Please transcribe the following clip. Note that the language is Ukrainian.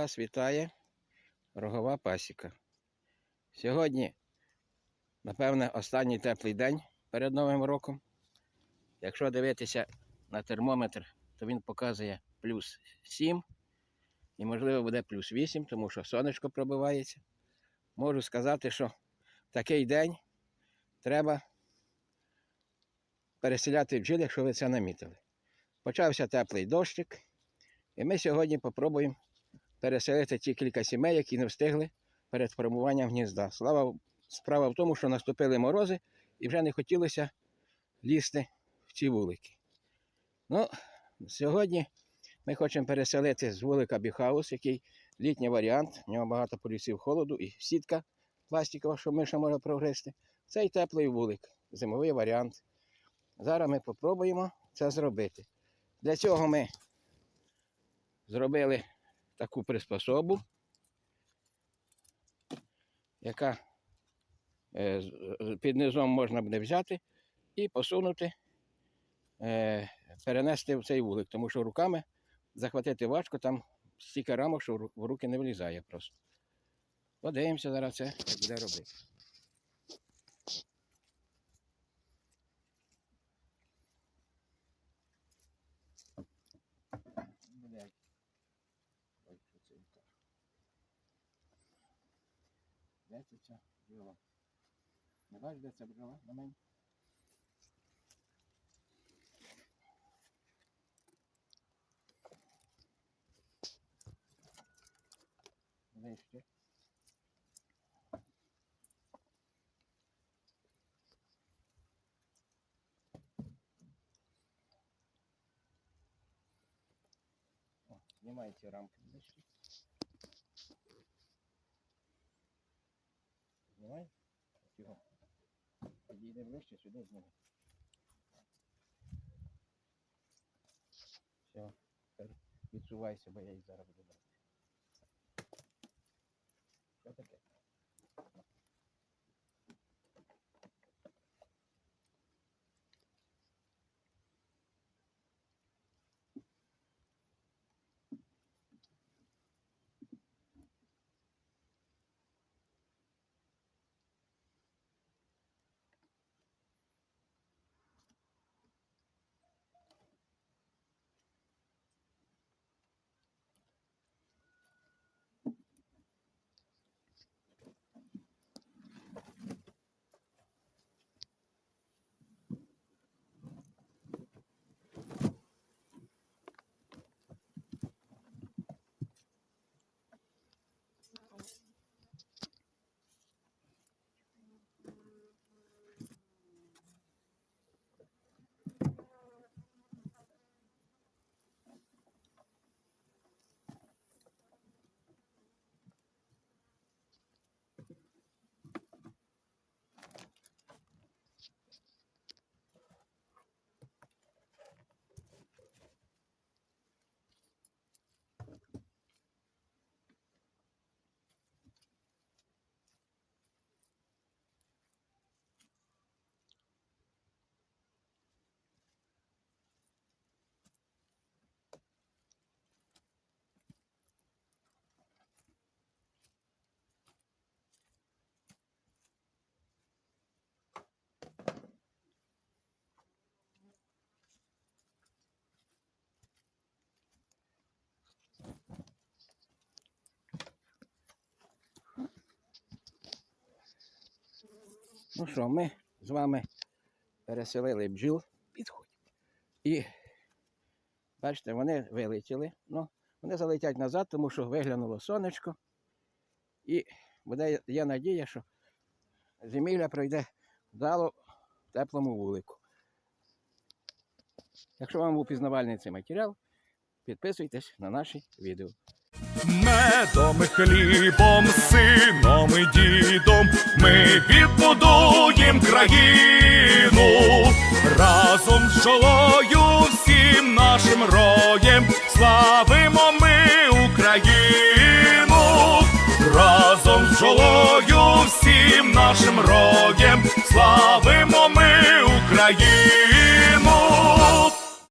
Вас вітає рогова пасіка. Сьогодні, напевне, останній теплий день перед Новим роком. Якщо дивитися на термометр, то він показує плюс 7 і, можливо, буде плюс 8, тому що сонечко пробивається. Можу сказати, що в такий день треба переселяти бджіл, якщо ви це намітили. Почався теплий дощик, і ми сьогодні попробуємо переселити ті кілька сімей, які не встигли перед формуванням гнізда. Слава справа в тому, що наступили морози і вже не хотілося лізти в ці вулики. Ну, сьогодні ми хочемо переселити з вулика Біхаус, який літній варіант, в нього багато полюсів холоду і сітка пластикова, що миша може прогризти. Цей теплий вулик, зимовий варіант. Зараз ми спробуємо це зробити. Для цього ми зробили таку приспособу, яка е, з- під низом можна буде взяти і посунути, е, перенести в цей вулик, тому що руками захватити важко, там стільки рамок, що в руки не влізає просто. Подивимося зараз це, як буде робити. Блядь. Ой, що це я кажу. Де це ця бджола? Не бачиш, де ця бджола на мене? Вище. О, знімай ці рамки ближче. Його. Підійде ближче, сюди знову. Все, відсувайся, бо я їх зараз буду брати. Що таке? Ну що, ми з вами переселили бджіл, підходь. І бачите, вони вилетіли. Ну, вони залетять назад, тому що виглянуло сонечко. І буде, є надія, що зимівля пройде вдало в теплому вулику. Якщо вам був пізнавальний цей матеріал, підписуйтесь на наші відео. Медом, хлібом, сином і дідом ми відбудуєм країну разом з жолою всім нашим роєм славимо ми Україну, разом з жолою всім нашим роєм славимо ми Україну.